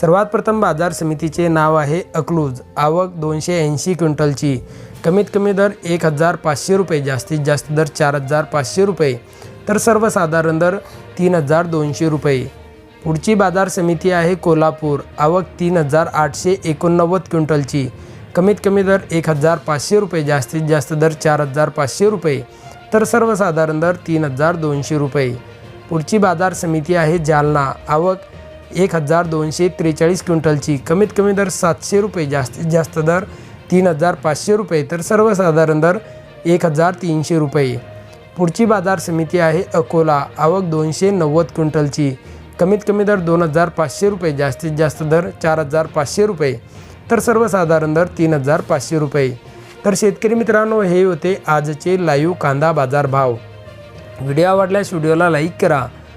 सर्वात प्रथम बाजार समितीचे नाव आहे अकलूज. आवक दोनशे ऐंशी क्विंटलची. कमीत कमी दर एक हजार पाचशे रुपये जास्तीत जास्त दर चार हजार पाचशे रुपये. तर सर्वसाधारण दर तीन हजार दोनशे रुपये. पुढची बाजार समिती आहे कोल्हापूर. आवक तीन हजार आठशे एकोणनव्वद क्विंटलची. कमीत कमी दर एक हजार पाचशे रुपये जास्तीत जास्त दर चार हजार पाचशे रुपये. तर सर्वसाधारण दर तीन हजार दोनशे रुपये. पुढची बाजार समिती आहे जालना. आवक एक हजार दोनशे त्रेचाळीस क्विंटलची. कमीत कमी दर सातशे रुपये जास्तीत जास्त दर तीन हजार पाचशे रुपये. तर सर्वसाधारण दर एक हजार तीनशे रुपये. पुढची बाजार समिती आहे अकोला आवक दोनशे नव्वद क्विंटलची. कमीत कमी दर दोन हजार पाचशे रुपये जास्तीत जास्त दर चार हजार पाचशे रुपये. तर सर्वसाधारण दर तीन हजार पाचशे रुपये. तर शेतकरी मित्रांनो हे होते आजचे लाईव्ह कांदा बाजार भाव. व्हिडिओ आवडल्यास व्हिडिओला लाईक करा.